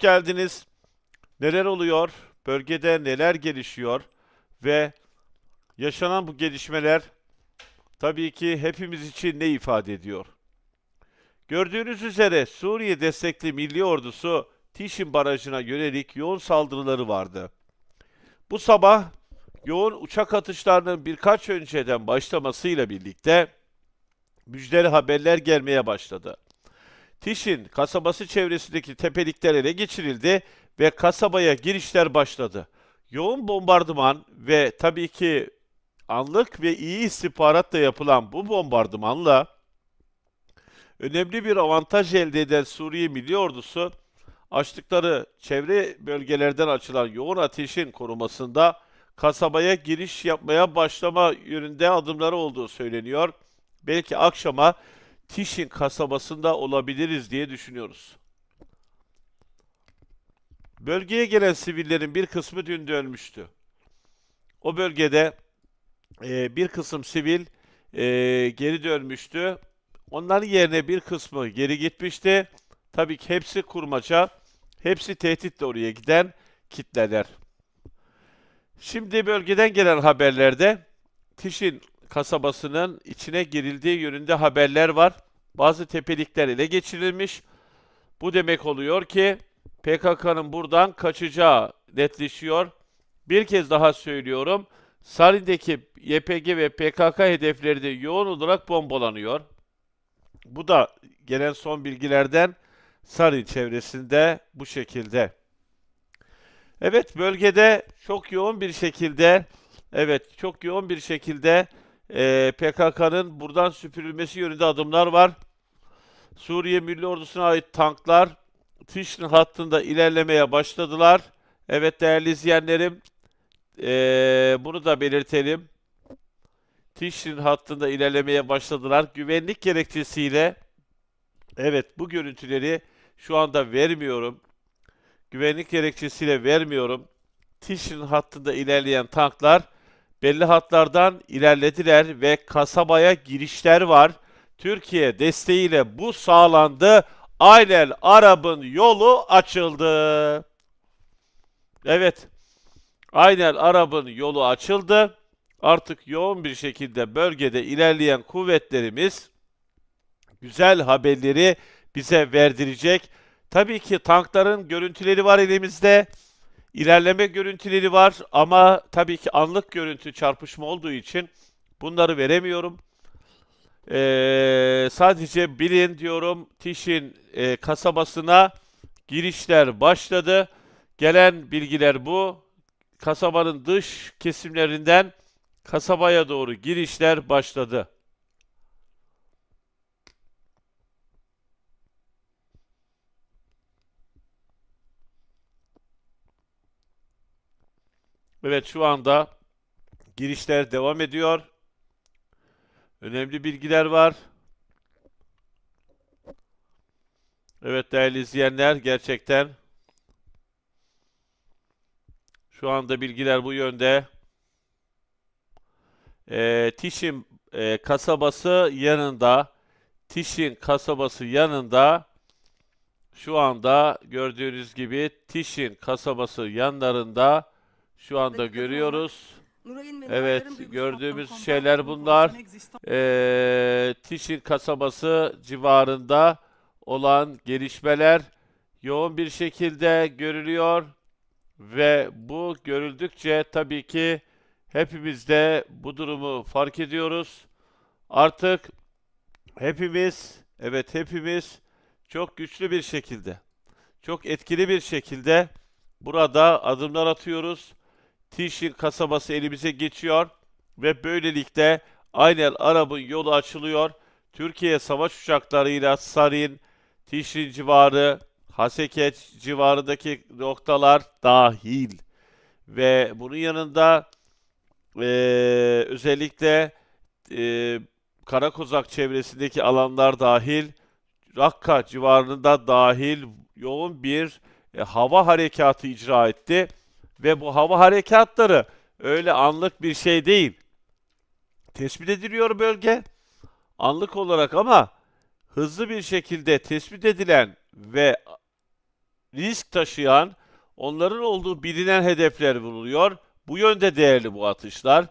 geldiniz. Neler oluyor? Bölgede neler gelişiyor? Ve yaşanan bu gelişmeler tabii ki hepimiz için ne ifade ediyor? Gördüğünüz üzere Suriye destekli milli ordusu Tişin Barajı'na yönelik yoğun saldırıları vardı. Bu sabah yoğun uçak atışlarının birkaç önceden başlamasıyla birlikte müjdeli haberler gelmeye başladı. Tişin kasabası çevresindeki tepelikler ele geçirildi ve kasabaya girişler başladı. Yoğun bombardıman ve tabii ki anlık ve iyi istihbaratla yapılan bu bombardımanla önemli bir avantaj elde eden Suriye Milli Ordusu açtıkları çevre bölgelerden açılan yoğun ateşin korumasında kasabaya giriş yapmaya başlama yönünde adımları olduğu söyleniyor. Belki akşama Tişin kasabasında olabiliriz diye düşünüyoruz. Bölgeye gelen sivillerin bir kısmı dün dönmüştü. O bölgede e, bir kısım sivil e, geri dönmüştü. Onların yerine bir kısmı geri gitmişti. Tabii ki hepsi kurmaca, hepsi tehditle oraya giden kitleler. Şimdi bölgeden gelen haberlerde Tişin kasabasının içine girildiği yönünde haberler var. Bazı tepelikler ele geçirilmiş. Bu demek oluyor ki PKK'nın buradan kaçacağı netleşiyor. Bir kez daha söylüyorum. Sarin'deki YPG ve PKK hedefleri de yoğun olarak bombalanıyor. Bu da gelen son bilgilerden Sarin çevresinde bu şekilde. Evet bölgede çok yoğun bir şekilde evet çok yoğun bir şekilde e, PKK'nın buradan süpürülmesi yönünde adımlar var. Suriye Milli Ordusu'na ait tanklar Tişrin hattında ilerlemeye başladılar. Evet değerli izleyenlerim e, bunu da belirtelim. Tişrin hattında ilerlemeye başladılar. Güvenlik gerekçesiyle evet bu görüntüleri şu anda vermiyorum. Güvenlik gerekçesiyle vermiyorum. Tişrin hattında ilerleyen tanklar belli hatlardan ilerlediler ve kasabaya girişler var. Türkiye desteğiyle bu sağlandı. Aynel Arap'ın yolu açıldı. Evet. Aynel Arap'ın yolu açıldı. Artık yoğun bir şekilde bölgede ilerleyen kuvvetlerimiz güzel haberleri bize verdirecek. Tabii ki tankların görüntüleri var elimizde. İlerleme görüntüleri var ama tabii ki anlık görüntü çarpışma olduğu için bunları veremiyorum. Ee, sadece bilin diyorum Tişin e, kasabasına girişler başladı. Gelen bilgiler bu. Kasabanın dış kesimlerinden kasabaya doğru girişler başladı. Evet şu anda girişler devam ediyor. Önemli bilgiler var. Evet değerli izleyenler gerçekten şu anda bilgiler bu yönde. Ee, Tişin e, kasabası yanında Tişin kasabası yanında şu anda gördüğünüz gibi Tişin kasabası yanlarında şu anda görüyoruz. Evet, gördüğümüz şeyler bunlar. Ee, Tişin kasabası civarında olan gelişmeler yoğun bir şekilde görülüyor ve bu görüldükçe tabii ki hepimiz de bu durumu fark ediyoruz. Artık hepimiz, evet hepimiz çok güçlü bir şekilde, çok etkili bir şekilde burada adımlar atıyoruz. Tişin kasabası elimize geçiyor ve böylelikle Aynel Arap'ın yolu açılıyor. Türkiye savaş uçaklarıyla Sarin, Tişrin civarı, Haseket civarındaki noktalar dahil ve bunun yanında eee, özellikle eee Karakozak çevresindeki alanlar dahil, Rakka civarında dahil yoğun bir e, hava harekatı icra etti. Ve bu hava harekatları öyle anlık bir şey değil. Tespit ediliyor bölge anlık olarak ama hızlı bir şekilde tespit edilen ve risk taşıyan, onların olduğu bilinen hedefler vuruluyor. Bu yönde değerli bu atışlar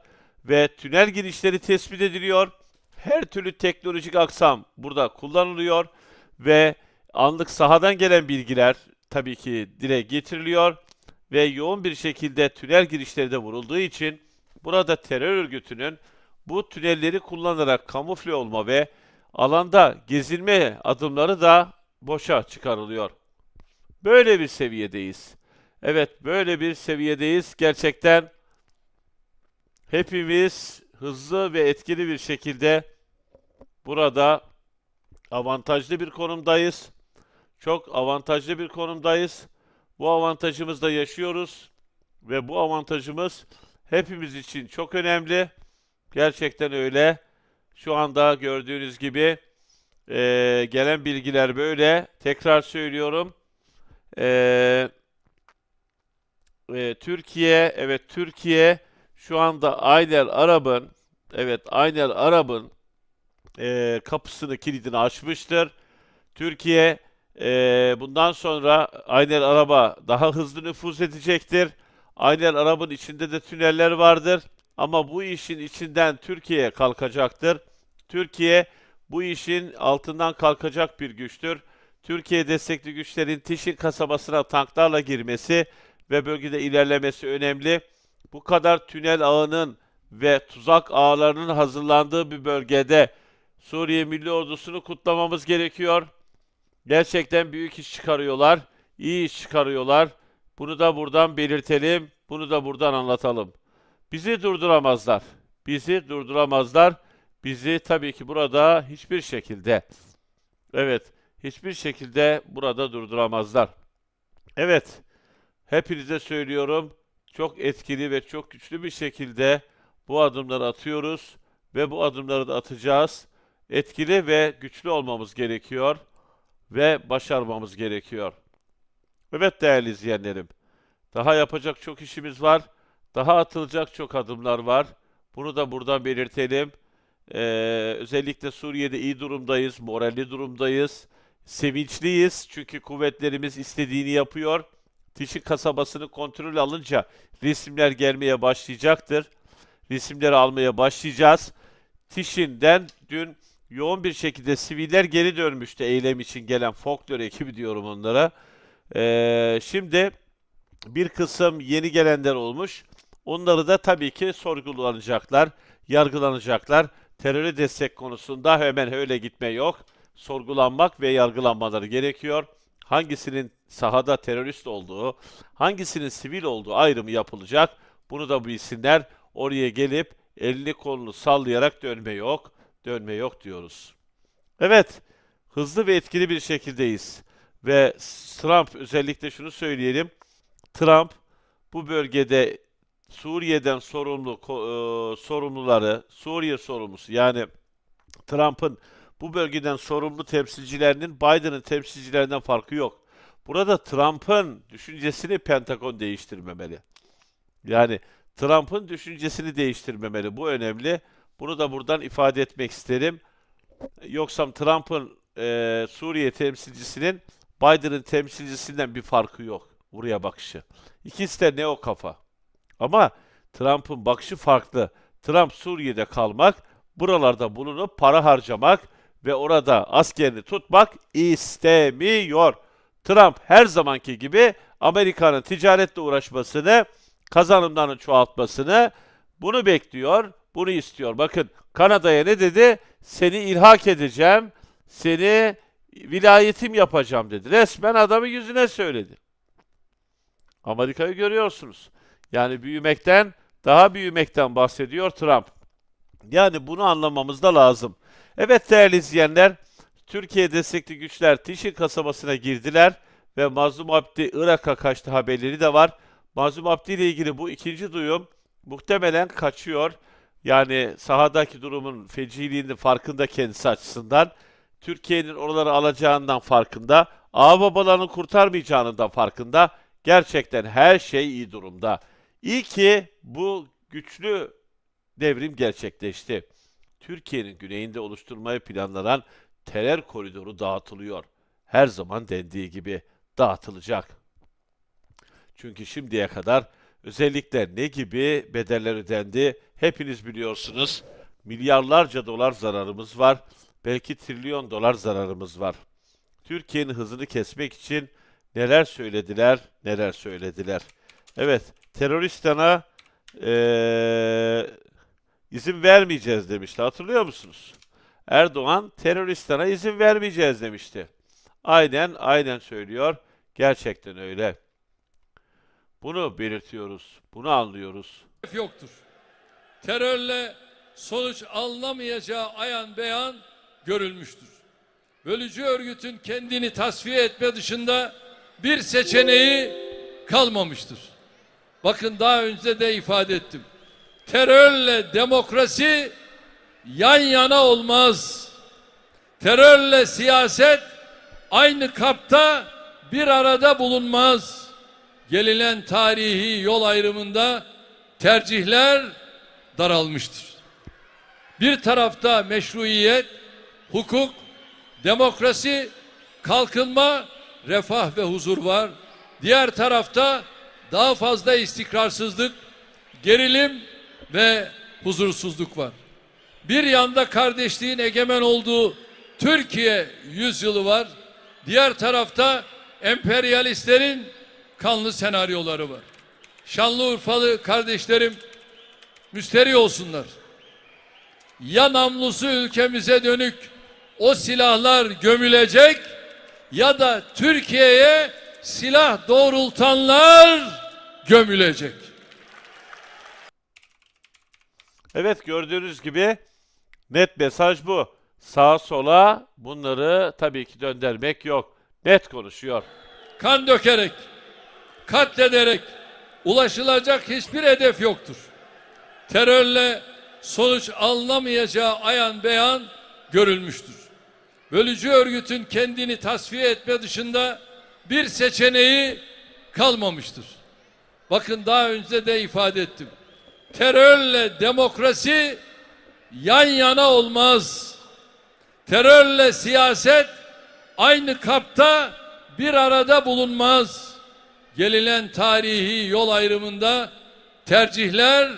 ve tünel girişleri tespit ediliyor. Her türlü teknolojik aksam burada kullanılıyor ve anlık sahadan gelen bilgiler tabii ki dile getiriliyor ve yoğun bir şekilde tünel girişleri de vurulduğu için burada terör örgütünün bu tünelleri kullanarak kamufle olma ve alanda gezilme adımları da boşa çıkarılıyor. Böyle bir seviyedeyiz. Evet, böyle bir seviyedeyiz. Gerçekten hepimiz hızlı ve etkili bir şekilde burada avantajlı bir konumdayız. Çok avantajlı bir konumdayız. Bu avantajımızı da yaşıyoruz ve bu avantajımız hepimiz için çok önemli. Gerçekten öyle. Şu anda gördüğünüz gibi eee, gelen bilgiler böyle. Tekrar söylüyorum. Eee, e, Türkiye, evet Türkiye şu anda Aynel Arab'ın, evet Aynel Arab'ın eee, kapısını kilidini açmıştır. Türkiye eee, bundan sonra Aynel Araba daha hızlı nüfuz edecektir. Aynel Arab'ın içinde de tüneller vardır. Ama bu işin içinden Türkiye kalkacaktır. Türkiye bu işin altından kalkacak bir güçtür. Türkiye destekli güçlerin Tişin kasabasına tanklarla girmesi ve bölgede ilerlemesi önemli. Bu kadar tünel ağının ve tuzak ağlarının hazırlandığı bir bölgede Suriye Milli Ordusu'nu kutlamamız gerekiyor. Gerçekten büyük iş çıkarıyorlar. iyi iş çıkarıyorlar. Bunu da buradan belirtelim. Bunu da buradan anlatalım. Bizi durduramazlar. Bizi durduramazlar. Bizi tabii ki burada hiçbir şekilde evet hiçbir şekilde burada durduramazlar. Evet hepinize söylüyorum çok etkili ve çok güçlü bir şekilde bu adımları atıyoruz ve bu adımları da atacağız. Etkili ve güçlü olmamız gerekiyor ve başarmamız gerekiyor. Evet değerli izleyenlerim. Daha yapacak çok işimiz var. Daha atılacak çok adımlar var. Bunu da buradan belirtelim. Ee, özellikle Suriye'de iyi durumdayız, moralli durumdayız. Sevinçliyiz çünkü kuvvetlerimiz istediğini yapıyor. Tişi kasabasını kontrol alınca resimler gelmeye başlayacaktır. Resimleri almaya başlayacağız. Tişinden dün yoğun bir şekilde siviller geri dönmüştü eylem için gelen folklor ekibi diyorum onlara. Ee, şimdi bir kısım yeni gelenler olmuş. Onları da tabii ki sorgulanacaklar, yargılanacaklar. Teröre destek konusunda hemen öyle gitme yok. Sorgulanmak ve yargılanmaları gerekiyor. Hangisinin sahada terörist olduğu, hangisinin sivil olduğu ayrımı yapılacak. Bunu da bilsinler. Oraya gelip elini kolunu sallayarak dönme yok, dönme yok diyoruz. Evet, hızlı ve etkili bir şekildeyiz. Ve Trump özellikle şunu söyleyelim. Trump bu bölgede Suriye'den sorumlu e, sorumluları, Suriye sorumlusu yani Trump'ın bu bölgeden sorumlu temsilcilerinin Biden'ın temsilcilerinden farkı yok. Burada Trump'ın düşüncesini Pentagon değiştirmemeli. Yani Trump'ın düşüncesini değiştirmemeli. Bu önemli. Bunu da buradan ifade etmek isterim. Yoksa Trump'ın e, Suriye temsilcisinin Biden'ın temsilcisinden bir farkı yok. Buraya bakışı. İkisi de ne o kafa. Ama Trump'ın bakışı farklı. Trump Suriye'de kalmak, buralarda bulunup para harcamak ve orada askerini tutmak istemiyor. Trump her zamanki gibi Amerika'nın ticaretle uğraşmasını, kazanımlarını çoğaltmasını bunu bekliyor, bunu istiyor. Bakın Kanada'ya ne dedi? Seni ilhak edeceğim, seni vilayetim yapacağım dedi. Resmen adamı yüzüne söyledi. Amerika'yı görüyorsunuz. Yani büyümekten, daha büyümekten bahsediyor Trump. Yani bunu anlamamız da lazım. Evet değerli izleyenler, Türkiye destekli güçler Tişin kasabasına girdiler ve Mazlum Abdi Irak'a kaçtı haberleri de var. Mazlum Abdi ile ilgili bu ikinci duyum muhtemelen kaçıyor. Yani sahadaki durumun feciliğinin farkında kendisi açısından. Türkiye'nin oraları alacağından farkında. Ağababalarını kurtarmayacağının da farkında. Gerçekten her şey iyi durumda. İyi ki bu güçlü devrim gerçekleşti. Türkiye'nin güneyinde oluşturmayı planlanan terör koridoru dağıtılıyor. Her zaman dendiği gibi dağıtılacak. Çünkü şimdiye kadar özellikle ne gibi bedeller ödendi hepiniz biliyorsunuz. Milyarlarca dolar zararımız var. Belki trilyon dolar zararımız var. Türkiye'nin hızını kesmek için neler söylediler, neler söylediler. Evet, teröristana eee izin vermeyeceğiz demişti. Hatırlıyor musunuz? Erdoğan teröristana izin vermeyeceğiz demişti. Aynen, aynen söylüyor. Gerçekten öyle. Bunu belirtiyoruz. Bunu anlıyoruz. yoktur. Terörle sonuç alınamayacağı ayan beyan görülmüştür. Bölücü örgütün kendini tasfiye etme dışında bir seçeneği kalmamıştır. Bakın daha önce de ifade ettim. Terörle demokrasi yan yana olmaz. Terörle siyaset aynı kapta bir arada bulunmaz. Gelinen tarihi yol ayrımında tercihler daralmıştır. Bir tarafta meşruiyet, hukuk, demokrasi, kalkınma, refah ve huzur var. Diğer tarafta daha fazla istikrarsızlık, gerilim ve huzursuzluk var. Bir yanda kardeşliğin egemen olduğu Türkiye yüzyılı var. Diğer tarafta emperyalistlerin kanlı senaryoları var. Şanlıurfalı kardeşlerim müsterih olsunlar. Ya namlusu ülkemize dönük o silahlar gömülecek ya da Türkiye'ye silah doğrultanlar gömülecek. Evet gördüğünüz gibi net mesaj bu. Sağa sola bunları tabii ki döndürmek yok. Net konuşuyor. kan dökerek, katlederek ulaşılacak hiçbir hedef yoktur. Terörle sonuç alınamayacağı ayan beyan görülmüştür. Bölücü örgütün kendini tasfiye etme dışında bir seçeneği kalmamıştır. Bakın daha önce de ifade ettim. Terörle demokrasi yan yana olmaz. Terörle siyaset aynı kapta bir arada bulunmaz. Gelinen tarihi yol ayrımında tercihler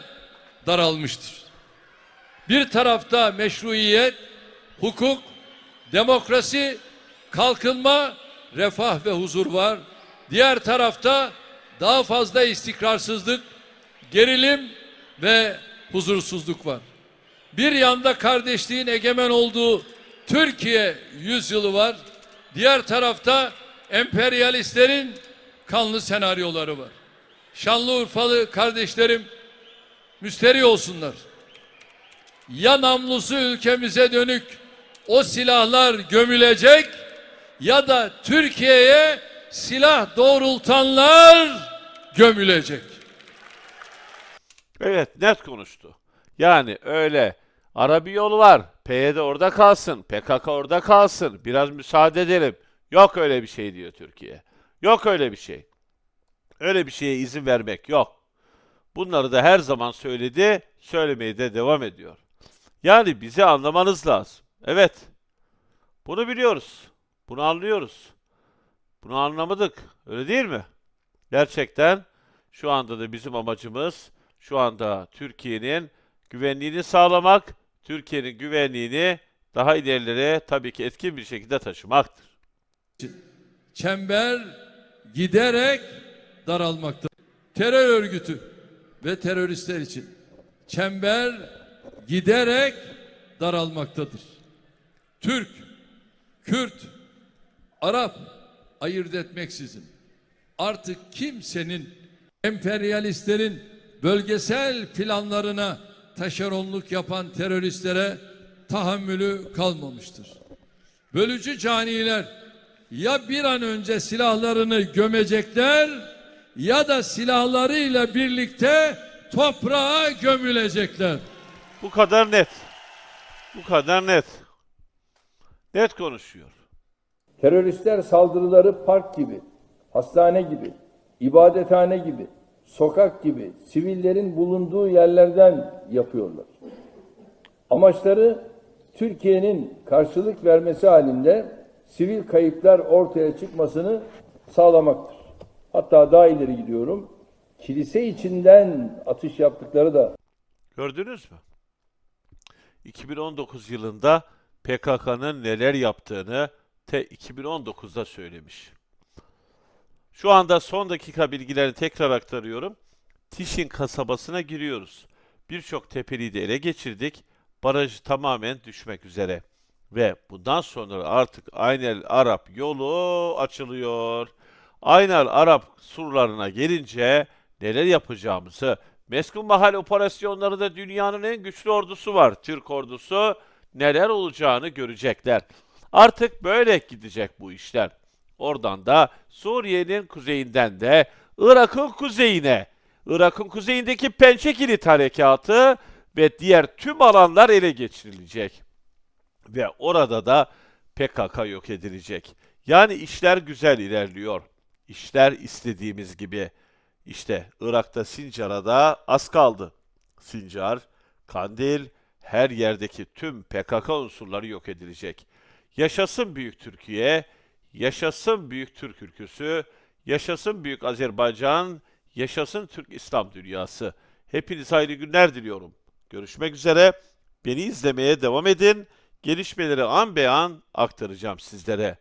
daralmıştır. Bir tarafta meşruiyet, hukuk, demokrasi, kalkınma, refah ve huzur var. Diğer tarafta daha fazla istikrarsızlık, gerilim ve huzursuzluk var. Bir yanda kardeşliğin egemen olduğu Türkiye yüzyılı var. Diğer tarafta emperyalistlerin kanlı senaryoları var. Şanlıurfalı kardeşlerim müsterih olsunlar. Ya namlusu ülkemize dönük o silahlar gömülecek ya da Türkiye'ye silah doğrultanlar gömülecek. Evet net konuştu. Yani öyle ara bir yol var. PYD orada kalsın. PKK orada kalsın. Biraz müsaade edelim. Yok öyle bir şey diyor Türkiye. Yok öyle bir şey. Öyle bir şeye izin vermek yok. Bunları da her zaman söyledi, söylemeye de devam ediyor. Yani bizi anlamanız lazım. Evet. Bunu biliyoruz. Bunu anlıyoruz. Bunu anlamadık. Öyle değil mi? Gerçekten şu anda da bizim amacımız şu anda Türkiye'nin güvenliğini sağlamak, Türkiye'nin güvenliğini daha ilerilere tabii ki etkin bir şekilde taşımaktır. Çember giderek daralmakta. Terör örgütü ve teröristler için çember giderek daralmaktadır. Türk, Kürt, Arap ayırt etmeksizin artık kimsenin emperyalistlerin bölgesel planlarına taşeronluk yapan teröristlere tahammülü kalmamıştır. Bölücü caniler ya bir an önce silahlarını gömecekler ya da silahlarıyla birlikte toprağa gömülecekler. Bu kadar net. Bu kadar net. Net konuşuyor. Teröristler saldırıları park gibi, hastane gibi, ibadethane gibi, sokak gibi, sivillerin bulunduğu yerlerden yapıyorlar. Amaçları Türkiye'nin karşılık vermesi halinde sivil kayıplar ortaya çıkmasını sağlamaktır. Hatta daha ileri gidiyorum. Kilise içinden atış yaptıkları da Gördünüz mü? 2019 yılında PKK'nın neler yaptığını te 2019'da söylemiş. Şu anda son dakika bilgilerini tekrar aktarıyorum. Tişin kasabasına giriyoruz. Birçok tepeliği de ele geçirdik. Baraj tamamen düşmek üzere. Ve bundan sonra artık Aynel Arap yolu açılıyor. Aynel Arap surlarına gelince neler yapacağımızı, Meskun Mahal operasyonlarında dünyanın en güçlü ordusu var, Türk ordusu. Neler olacağını görecekler. Artık böyle gidecek bu işler. Oradan da Suriye'nin kuzeyinden de Irak'ın kuzeyine, Irak'ın kuzeyindeki Pençe Kilit Harekatı ve diğer tüm alanlar ele geçirilecek. Ve orada da PKK yok edilecek. Yani işler güzel ilerliyor. İşler istediğimiz gibi. İşte Irak'ta Sincar'a da az kaldı. Sincar, Kandil, her yerdeki tüm PKK unsurları yok edilecek. Yaşasın Büyük Türkiye, yaşasın Büyük Türk ülküsü, yaşasın Büyük Azerbaycan, yaşasın Türk İslam dünyası. Hepinize hayırlı günler diliyorum. Görüşmek üzere. Beni izlemeye devam edin. Gelişmeleri an be an aktaracağım sizlere.